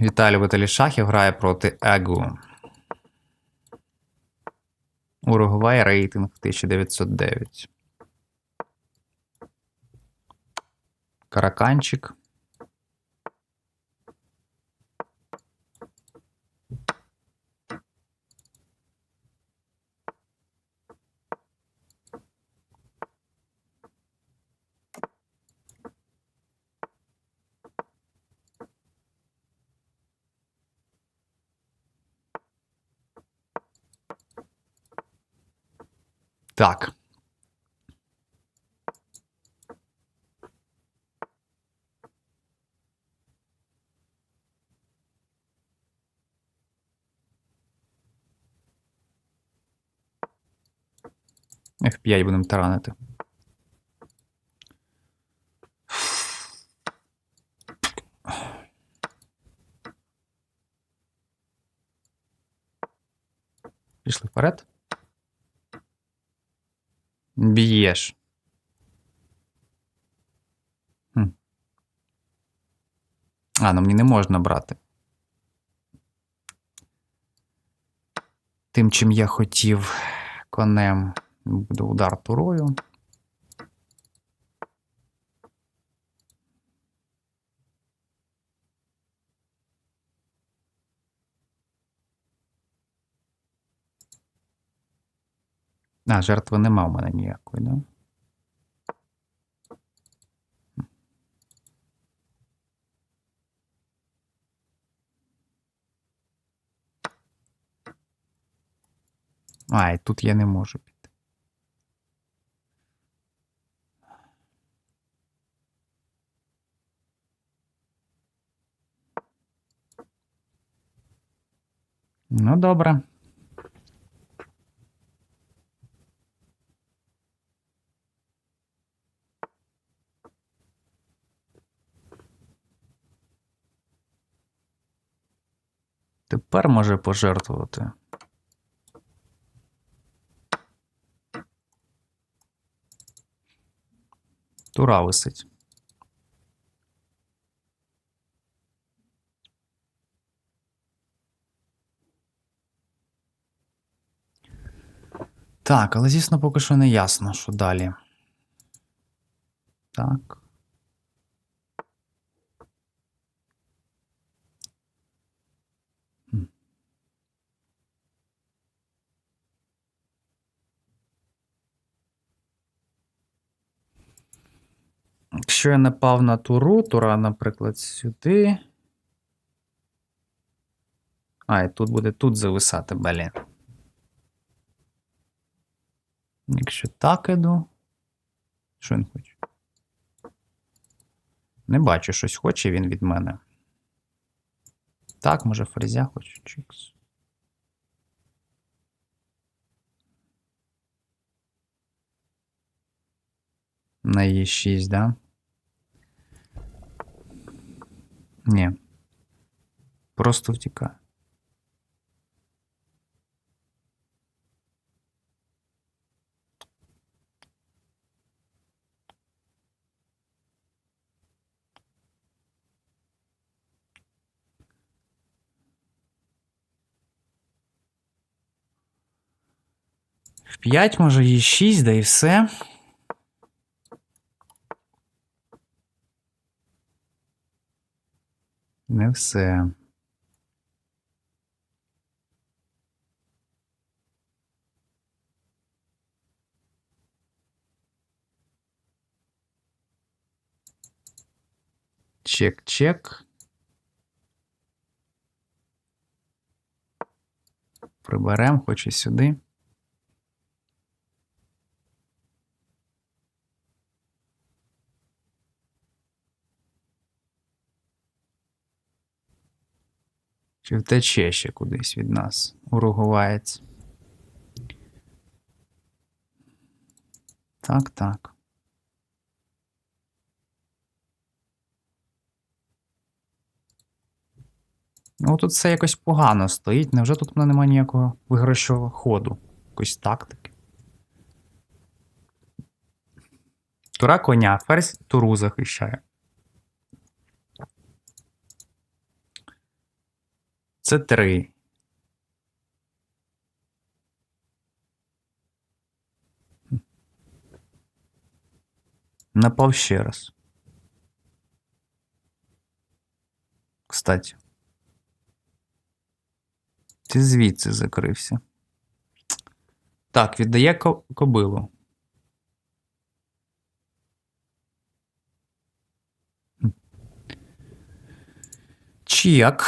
Віталій Віталій Шахів грає проти Егу. Уругвай рейтинг 1909. Караканчик. Так. F5 будемо таранити. Пішли вперед. Б'єш. Хм. А, ну мені не можна брати. Тим, чим я хотів конем, буде удар турою. А, жертви нема в мене ніякої, да? А, і тут я не можу піти. Ну, добре. Тепер може пожертвувати. Тура висить. Так, але звісно, поки що не ясно, що далі. Так. Якщо я напав на туру, тура, наприклад, сюди. А, і тут буде тут зависати, блін. Якщо так іду. Що він хоче? Не бачу, щось хоче він від мене. Так, може, фрезя хоче. Чікс. На Е6, да? Ні. Просто втікає. В 5, може, і 6, да і все. Не все. Чек, чек. Приберемо, хоч і сюди. Чи втече ще кудись від нас уругуваєць? Так, так. Ну, тут все якось погано стоїть. Невже тут мене немає ніякого виграшового ходу? Якоїсь тактики? Тура коня, ферзь туру захищає. Це 3. Напав ще раз. Кстати. Ти звідси закрився. Так, віддає кобилу. Чек.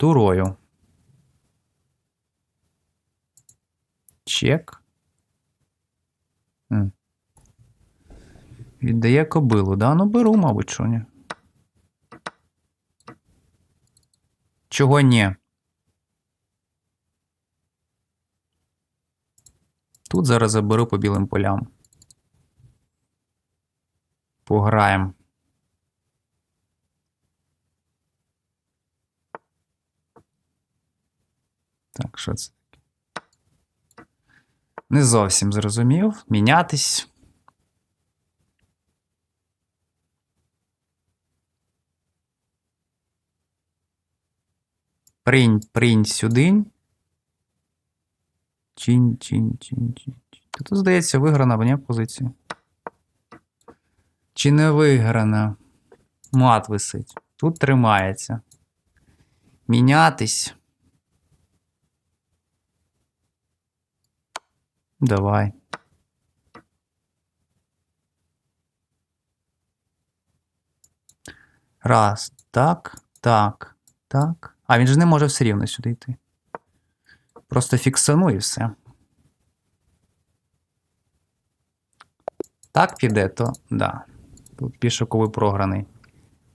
Турою. Чек. Віддає кобилу, да? Ну беру, мабуть, що ні. Чого ні? Тут зараз заберу по білим полям. Пограємо. Так, що це таке? Не зовсім зрозумів. Мінятись. Принь, принь сюди. Чинь, чинь, чинь. чинь. Тут, здається, виграна в ній позиція. Чи не виграна? Мат висить. Тут тримається. Мінятись. Давай. Раз. Так, так, так. А, він же не може все рівно сюди йти. Просто фіксану і все. Так піде, то да. Тут пішоковий програний.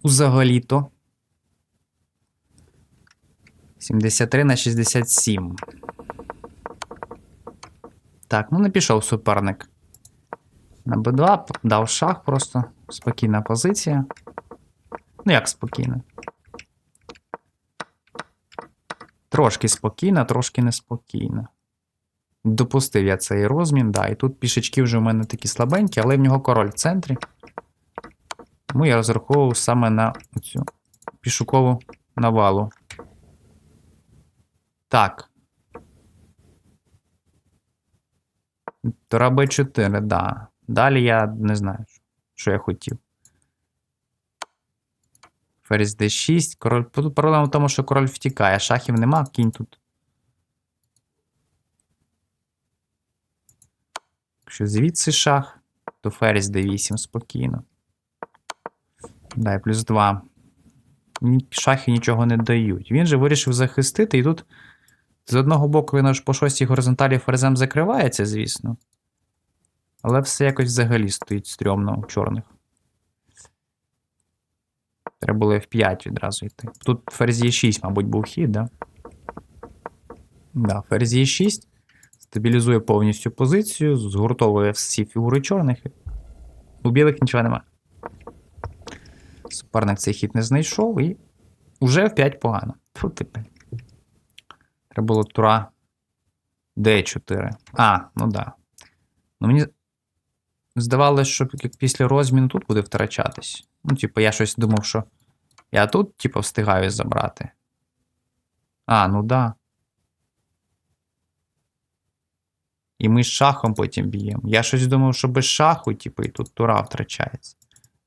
Узагалі-то. 73 на 67. Так, ну не пішов суперник. На Б2 дав шах просто. Спокійна позиція. Ну, як спокійна? Трошки спокійна, трошки неспокійна. Допустив я цей розмін, да, і тут пішечки вже в мене такі слабенькі, але в нього король в центрі. Тому я розраховував саме на цю пішукову навалу. Так. Тура Б4, да. Далі я не знаю, що я хотів. Ферзь D6, король. Проблема в тому, що король втікає, шахів нема, кінь тут. Якщо звідси шах, то ферзь D8 спокійно. Дай плюс 2. Шахи нічого не дають. Він же вирішив захистити, і тут з одного боку він аж по шостій горизонталі ферзем закривається, звісно. Але все якось взагалі стоїть стрьомно у чорних. Треба було F5 відразу йти. Тут ферзь Е6, мабуть, був хід, да? Да, ферзь Е6 стабілізує повністю позицію, згуртовує всі фігури чорних. У білих нічого немає. Суперник цей хід не знайшов і уже в 5 погано. Фу, типу. Треба було тура D4. А, ну да. Ну мені здавалося, що після розміну тут буде втрачатись. Ну, типу, я щось думав, що я тут, типу, встигаю забрати. А, ну да. І ми з шахом потім б'ємо. Я щось думав, що без шаху, типу, і тут тура втрачається.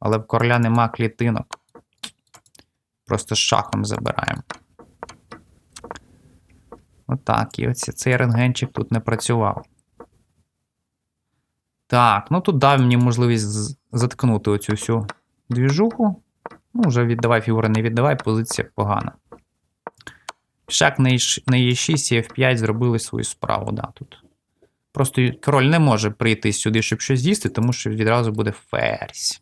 Але в короля нема клітинок. Просто з шахом забираємо. Отак. І оці, цей рентгенчик тут не працював. Так, ну тут дав мені можливість заткнути оцю всю двіжуху. Ну, вже віддавай фігури, не віддавай, позиція погана. Е6 на Е6 і F5 зробили свою справу, да, тут. Просто король не може прийти сюди, щоб щось з'їсти, тому що відразу буде ферзь.